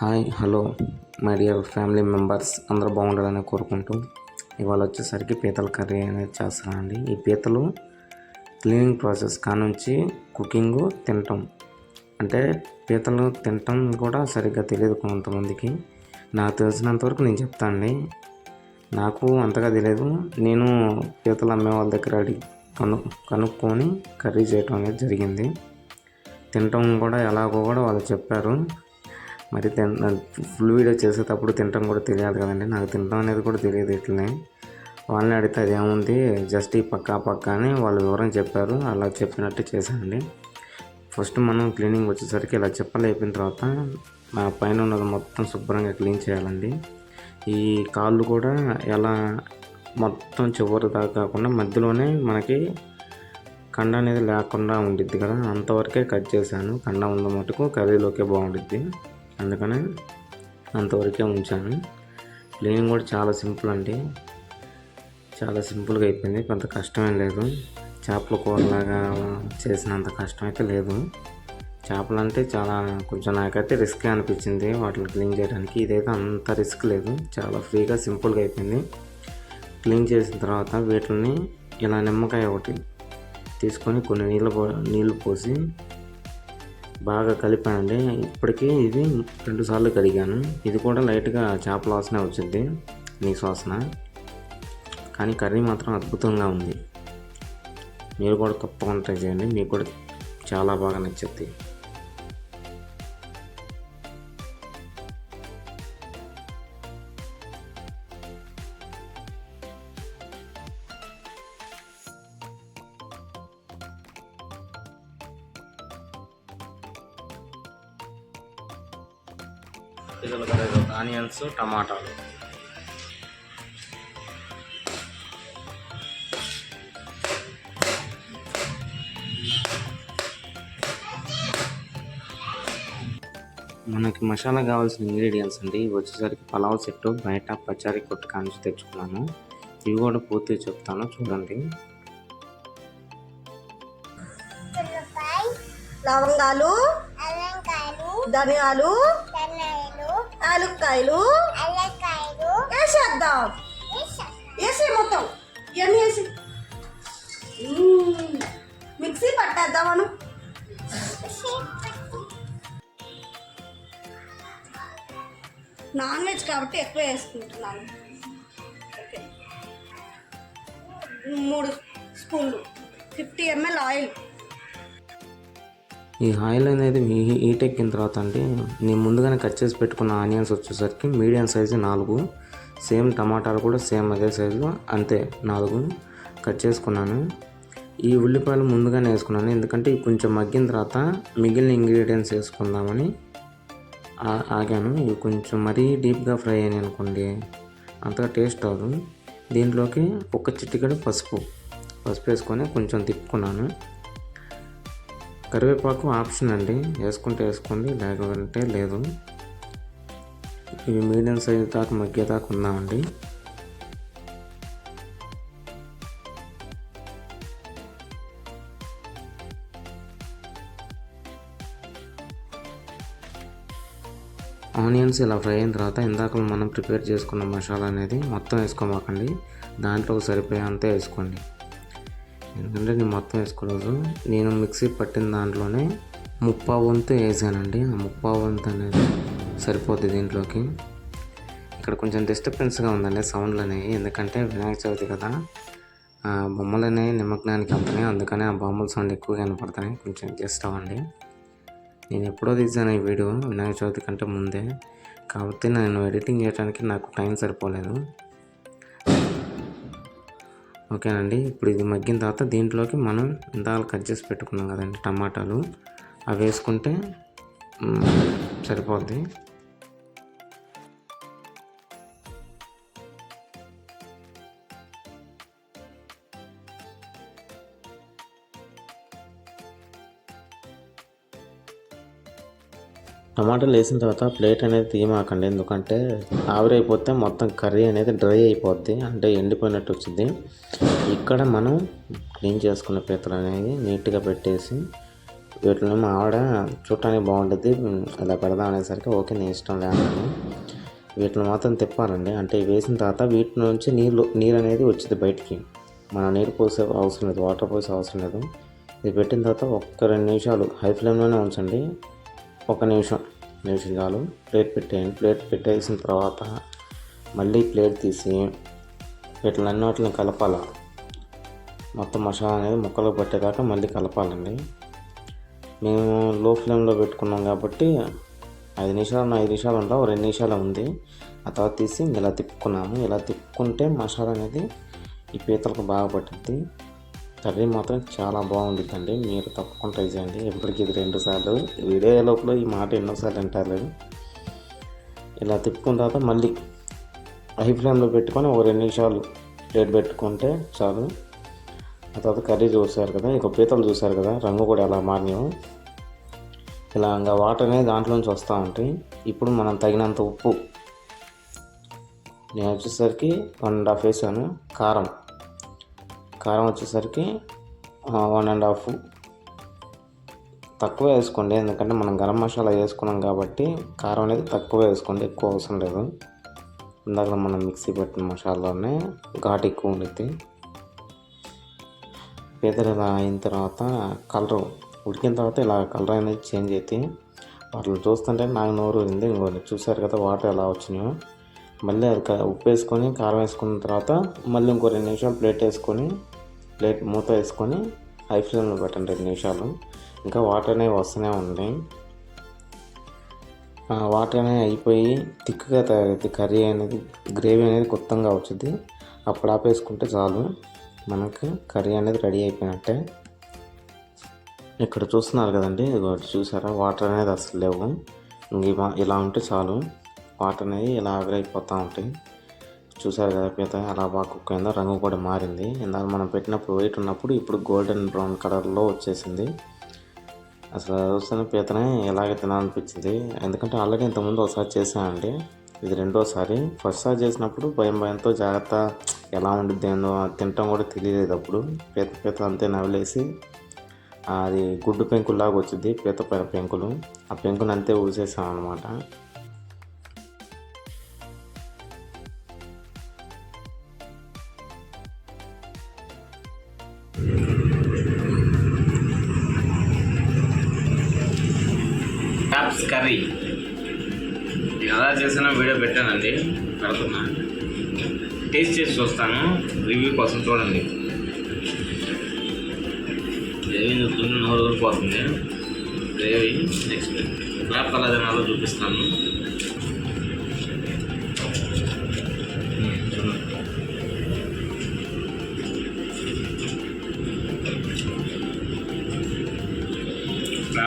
Hi hello my dear family members. అందరూ బాగుండాలని కోరుకుంటూ ఇవాళ వచ్చేసరికి పీతల కర్రీ అనేది చేస్తానండి ఈ పీతలు క్లీనింగ్ ప్రాసెస్ కానుంచి కుకింగ్ తినటం. అంటే పీతలు తినటం కూడా సరిగ్గా తెలియదు కొంతమందికి. నాకు తెలిసినంతవరకు నేను చెప్తానండి నాకు అంతగా తెలియదు. నేను పీతలు అమ్మే వాళ్ళ దగ్గర అడిగి కను కనుక్కొని కర్రీ చేయటం అనేది జరిగింది. తినటం కూడా ఎలాగో కూడా వాళ్ళు చెప్పారు. మరి తిన ఫుల్ వీడియో చేసేటప్పుడు తినటం కూడా తెలియదు కదండి. నాకు తినటం అనేది కూడా తెలియదు ఇట్లనే. వాళ్ళని అడిగితే అదేముంది? జస్ట్ ఈ పక్క పక్క అని వాళ్ళు వివరం చెప్పారు. అలా చెప్పినట్టు చేశానండి. ఫస్ట్ మనం క్లీనింగ్ వచ్చేసరికి ఇలా చెప్పలు అయిపోయిన తర్వాత నా పైన ఉన్నది మొత్తం శుభ్రంగా క్లీన్ చేయాలండి. ఈ కాళ్ళు కూడా ఎలా మొత్తం చివరి దాకా కాకుండా మధ్యలోనే మనకి కండ అనేది లేకుండా ఉండిద్ది కదా. అంతవరకే కట్ చేశాను. కండ ఉన్న మటుకు కర్రీలోకే బాగుండిద్ది. అందుకనే అంతవరకే ఉంచాను. క్లీనింగ్ కూడా చాలా సింపుల్ అండి. చాలా సింపుల్గా అయిపోయింది. కొంత కష్టమేం లేదు. చేపల కూరలాగా చేసినంత కష్టం అయితే లేదు. చేపలు అంటే చాలా కొంచెం నాకైతే రిస్క్ అనిపించింది వాటిని క్లీన్ చేయడానికి. ఇదైతే అంత రిస్క్ లేదు. చాలా ఫ్రీగా సింపుల్గా అయిపోయింది. క్లీన్ చేసిన తర్వాత వీటిని ఇలా నిమ్మకాయ ఒకటి తీసుకొని కొన్ని నీళ్ళు పో నీళ్ళు పోసి బాగా కలిపానండి. ఇప్పటికీ ఇది రెండు సార్లు కడిగాను. ఇది కూడా లైట్గా చేపల వాసన వచ్చింది నీసు వాసన కానీ కర్రీ మాత్రం అద్భుతంగా ఉంది. మీరు కూడా తప్పకుండా ట్రై చేయండి. మీకు కూడా చాలా బాగా నచ్చుద్ది. ఆనియన్స్ టమాటాలు. మనకి మసాలా కావాల్సిన ఇంగ్రీడియంట్స్ అండి. ఇవి వచ్చేసరికి పలావ్ సెట్ బయట పచారీ కొట్టు కానించి తెచ్చుకున్నాను. ఇవి కూడా పూర్తిగా చెప్తాను చూడండి. లవంగాలు ధనియాలు యాలక్కాయలు వేసేద్దాం. వేసా మొత్తం ఇవన్నీ వేసి. మిక్సీ పట్టేద్దామను. నాన్ వెజ్ కాబట్టి ఎక్కువ వేసుకుంటున్నాను. ఓకే. మూడు స్పూన్లు. Fifty ML oil. ఈ ఆయిల్ అనేది మీ హీట్ ఎక్కిన తర్వాత అండి. నేను ముందుగానే కట్ చేసి పెట్టుకున్న ఆనియన్స్ వచ్చేసరికి మీడియం సైజు నాలుగు. సేమ్ టమాటాలు కూడా సేమ్ అదే సైజు అంతే నాలుగు కట్ చేసుకున్నాను. ఈ ఉల్లిపాయలు ముందుగానే వేసుకున్నాను. ఎందుకంటే ఇవి కొంచెం మగ్గిన తర్వాత మిగిలిన ఇంగ్రీడియంట్స్ వేసుకుందామని ఆ- ఆగాను. ఇవి కొంచెం మరీ డీప్గా ఫ్రై అయినాయి అనుకోండి అంతగా టేస్ట్ అవ్వదు దీంట్లోకి ఒక చిటికెడు పసుపు. పసుపు వేసుకొని కొంచెం తిప్పుకున్నాను. కరివేపాకు ఆప్షన్ అండి. వేసుకుంటే వేసుకోండి లేకుంటే లేదు. ఇవి మీడియం సైజ్ దాకా మగ్గేదాకా ఉందామండి ఆనియన్స్ ఇలా ఫ్రై అయిన తర్వాత ఇందాక మనం ప్రిపేర్ చేసుకున్న మసాలా అనేది మొత్తం వేసుకోమాకండి. దాంట్లో సరిపోయేంత వేసుకోండి. ఎందుకంటే నేను మొత్తం వేసుకోలేదు. నేను మిక్సీ పట్టిన దాంట్లోనే ముప్పా వంతు వేసానండి. ఆ ముప్పా వంతు అనేది సరిపోద్ది దీంట్లోకి. ఇక్కడ కొంచెం డిస్టర్బెన్స్గా ఉందండి సౌండ్లు అనేవి. ఎందుకంటే వినాయక చవితి కదా. ఆ బొమ్మలు అనేవి నిమగ్నానికి వెళ్తున్నాయి అందుకనే ఆ బొమ్మల సౌండ్ ఎక్కువగా కనపడతాయి కొంచెం అడ్జస్ట్ అవ్వండి. నేను ఎప్పుడో తీసాను ఈ వీడియో వినాయక చవితి కంటే ముందే. కాబట్టి నేను ఎడిటింగ్ చేయడానికి నాకు టైం సరిపోలేదు. ఓకేనండి. ఇప్పుడు ఇది మగ్గిన తర్వాత దీంట్లోకి మనం ఇందాక కట్ చేసి పెట్టుకున్నాం కదండి టమాటాలు. అవి వేసుకుంటే సరిపోద్ది. టమాటాలు వేసిన తర్వాత ప్లేట్ అనేది తీయమాకండి. ఎందుకంటే ఆవిరైపోతే మొత్తం కర్రీ అనేది డ్రై అయిపోద్ది అంటే ఎండిపోయినట్టు వచ్చింది ఇక్కడ మనం క్లీన్ చేసుకున్న పీతలు అనేది నీట్గా పెట్టేసి వీటిని మా ఆవిడ చూడటానికి బాగుంటుంది ఇలా పెడదాం అనేసరికి ఓకే నేను ఇష్టం లేదని వీటిని మాత్రం తిప్పాలండి. అంటే వేసిన తర్వాత వీటి నుంచి నీళ్ళు నీరు అనేది వచ్చింది బయటికి. మన నీరు పోసే అవసరం లేదు వాటర్ పోసే అవసరం లేదు. ఇది పెట్టిన తర్వాత ఒక్క రెండు నిమిషాలు హై ఫ్లేమ్లోనే ఉంచండి. ఒక నిమిషం నిమిషం చాలు. ప్లేట్ పెట్టేయండి. ప్లేట్ పెట్టేసిన తర్వాత మళ్ళీ ప్లేట్ తీసి వీటిని వాటిని కలపాల? మొత్తం మసాలా అనేది ముక్కలు పట్టేదాకా మళ్ళీ కలపాలండి. మేము లో ఫ్లేమ్లో పెట్టుకున్నాం కాబట్టి ఐదు నిమిషాలు ఐదు నిమిషాలు ఉంటాం రెండు నిమిషాలు ఉంది. ఆ తర్వాత తీసి ఇలా తిప్పుకున్నాము. ఇలా తిప్పుకుంటే మసాలా అనేది ఈ పీతలకు బాగా పట్టుద్ది. కర్రీ మాత్రం చాలా బాగుంటుందండి మీరు తప్పకుండా ట్రై చేయండి. ఎప్పటికీ ఇది రెండు సార్లు. వీడియో లోపల ఈ మాట ఎన్నోసార్లు వింటారు ఇలా తిప్పుకున్న తర్వాత మళ్ళీ హై ఫ్లేమ్లో పెట్టుకొని ఒక రెండు నిమిషాలు ప్లేట్ పెట్టుకుంటే చాలు. ఆ తర్వాత కర్రీ చూసారు కదా ఇక పీతలు చూసారు కదా రంగు కూడా ఎలా మారినాము ఇలా ఇంకా వాటర్ అనేది దాంట్లోంచి వస్తూ ఉంటాయి. ఇప్పుడు మనం తగినంత ఉప్పు. నేను వచ్చేసరికి వన్ అండ్ హాఫ్ వేసాను. కారం. కారం వచ్చేసరికి వన్ అండ్ హాఫ్ తక్కువ వేసుకోండి ఎందుకంటే మనం గరం మసాలా వేసుకున్నాం కాబట్టి కారం అనేది తక్కువ వేసుకోండి ఎక్కువ అవసరం లేదు. ఇందాక మనం మిక్సీ పెట్టిన మసాలాలోనే ఘాటు ఎక్కువ ఉండిద్ది. పీతలు ఇలా అయిన తర్వాత కలర్ ఉడికిన తర్వాత ఇలా కలర్ అనేది చేంజ్ అయితే వాటిని చూస్తుంటే నాకు నోరు ఉంది ఇంకోటి చూసారు కదా వాటర్ ఎలా వచ్చినాయో. మళ్ళీ అది ఉప్పు వేసుకొని కారం వేసుకున్న తర్వాత మళ్ళీ ఇంకో రెండు నిమిషాలు ప్లేట్ వేసుకొని ప్లేట్ మూత వేసుకొని హై ఫ్లేమ్లో పెట్టండి రెండు నిమిషాలు. ఇంకా వాటర్ అనేవి వస్తూనే ఉంది. వాటర్ అనేది అయిపోయి థిక్గా తయారైతే కర్రీ అనేది గ్రేవీ అనేది కొత్తగా వచ్చింది. అప్పుడు ఆపేసుకుంటే చాలు. మనకు కర్రీ అనేది రెడీ అయిపోయినట్టే. ఇక్కడ చూస్తున్నారు కదండి ఇదిగోటి చూసారా? వాటర్ అనేది అసలు లేవు. ఇంక ఇలా ఉంటే చాలు. వాటర్ అనేది ఇలా ఆవిరైపోతూ ఉంటాయి. చూసారు కదా పీత అలా బాగా కుక్ అయిందో రంగు కూడా మారింది. ఇందాక మనం పెట్టినప్పుడు వైట్ ఉన్నప్పుడు ఇప్పుడు గోల్డెన్ బ్రౌన్ కలర్లో వచ్చేసింది. అసలు చూస్తున్న పీతనే ఎలాగ తినాలనిపించింది. ఎందుకంటే ఆల్రెడీ ఇంతకుముందు ఒకసారి చేసానండి ఇది రెండోసారి. ఫస్ట్ సారి చేసినప్పుడు భయం భయంతో జాగ్రత్త ఎలా ఉండిద్ది ఏందో తినటం కూడా తెలియలేదు అప్పుడు. పీత పీత అంతే నవ్వులేసి అది గుడ్డు పెంకుల్లాగా వచ్చింది పీత పైన పెంకులు. ఆ పెంకుని అంతే ఊసేసాం అనమాట చేసిన వీడియో పెట్టానండి. పెడుతున్నా. టేస్ట్ చేసి చూస్తాను. రివ్యూ కోసం చూడండి. గ్రేవీ చూస్తుంటే నోరు ఊరిపోతుంది. గ్రేవీ నెక్స్ట్ క్లాప్ ఎలా తినాలో చూపిస్తాను.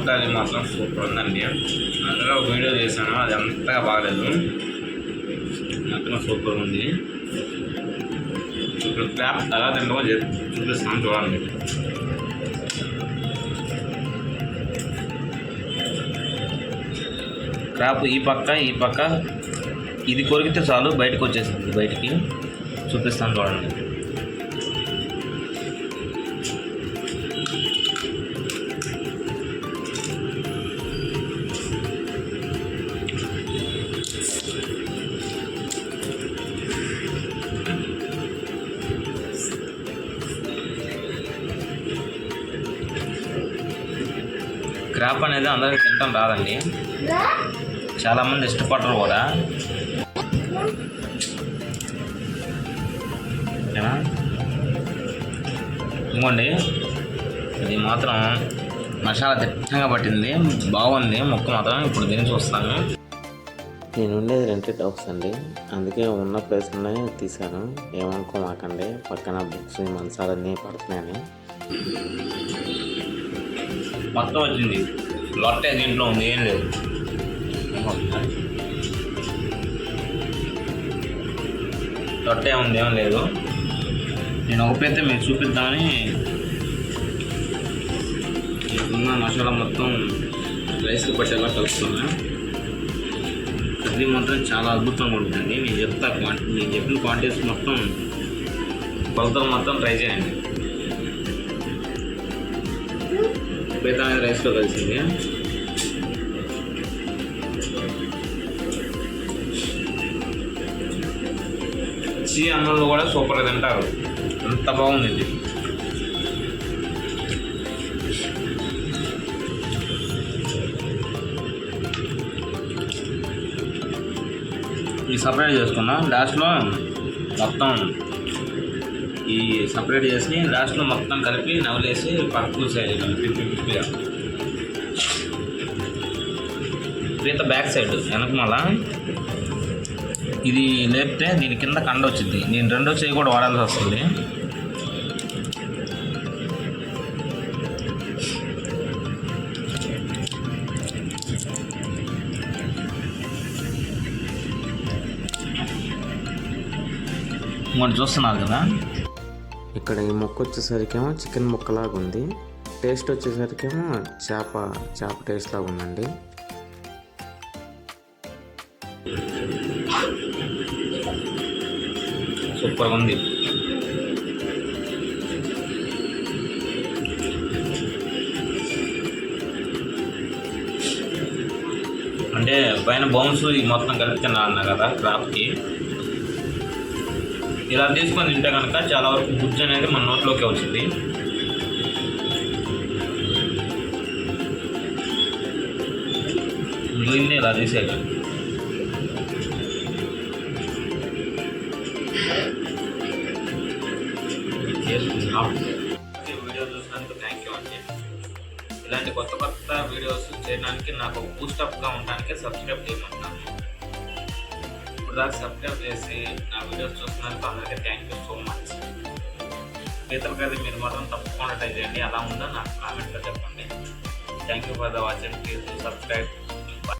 క్రాఫ్ట్ అది మాత్రం సూపర్ ఉందండి. అందులో ఒక వీడియో చేశాను అది అంతగా బాగలేదు. మాత్రం సూపర్ ఉంది. ఇప్పుడు క్లాప్ ఎలా తింటామో చెప్ చూపిస్తాను చూడండి. క్రాప్ ఈ పక్క ఈ పక్క. ఇది కొరికితే చాలు బయటకు వచ్చేసింది బయటికి. చూపిస్తాను చూడండి. క్రాప్ అనేది అందరికి తింటాం రాదండి. చాలామంది ఇష్టపడరు కూడా. ఇంకోండి ఇది మాత్రం మసాలా తిట్టంగా పట్టింది. బాగుంది. ముక్క మాత్రం ఇప్పుడు తిని చూస్తాను. నేను ఉండేది రెంటెడ్ హౌస్ అండి. అందుకే ఉన్న ప్లేస్లోనే తీశాను. ఏమనుకోమాకండి. పక్కన బుక్స్ మంచాలన్నీ పడుతున్నాయని. మొత్తం వచ్చింది. లొట్టే దీంట్లో ఉంది ఏం లేదు. లొట్టే ఉంది ఏం లేదు. నేను ఒక పెద్ద మీకు చూపిద్దామని ఉన్న మసాలా మొత్తం రైస్కి పట్టేలా కలుపుతున్నా. అది మాత్రం చాలా అద్భుతంగా ఉంటుందండి. నేను చెప్తా క్వాంటిటీ నేను చెప్పిన క్వాంటిటీస్ మొత్తం కొలతలు మొత్తం ట్రై చేయండి అనేది రైస్లో కలిసింది? చీ అన్నంలో కూడా సూపర్గా తింటారు. అంత బాగుంది ఇది ఈ సపరేట్ చేసుకున్నాం లాస్ట్లో మొత్తం ఈ సపరేట్ చేసి లాస్ట్లో మొత్తం కలిపి నవలేసి పక్కకు సైడ్ పిప్పి పిప్పిగా పీత బ్యాక్ సైడ్ వెనక మళ్ళా ఇది లేపితే దీని కింద కండ వచ్చింది నేను రెండో చేయి కూడా వాడాల్సి వస్తుంది. ఇంకోటి చూస్తున్నారు కదా? ఇక్కడ ఈ ముక్క వచ్చేసరికేమో చికెన్ ముక్కలాగా ఉంది. టేస్ట్ వచ్చేసరికేమో చేప చేప టేస్ట్ లాగా ఉందండి. సూపర్ ఉంది. అంటే పైన బౌన్స్ ఈ మొత్తం కలిపి తిన్నా కదా క్రాప్కి. ఇలా తీసుకొని తింటే కనుక చాలా వరకు గుజ్జు అనేది మన నోట్లోకి వచ్చింది మిగిలింది ఇలా తీసేయాలి చేసుకున్నాం వీడియో చూసినందుకు థ్యాంక్ యూ అండి. ఇలాంటి కొత్త కొత్త వీడియోస్ చేయడానికి నాకు బూస్టప్గా ఉండడానికి సబ్స్క్రైబ్ చేయమంటున్నాను. ఇప్పుడు సబ్స్క్రైబ్ చేసి నా వీడియోస్ చూస్తున్నందుకు అందరికీ థ్యాంక్ యూ సో మచ్ పీతల కర్రీ మీరు మాత్రం తప్పకుండా ట్రై చేయండి ఎలా ఉందో నాకు కామెంట్లో చెప్పండి thank you for the watching please subscribe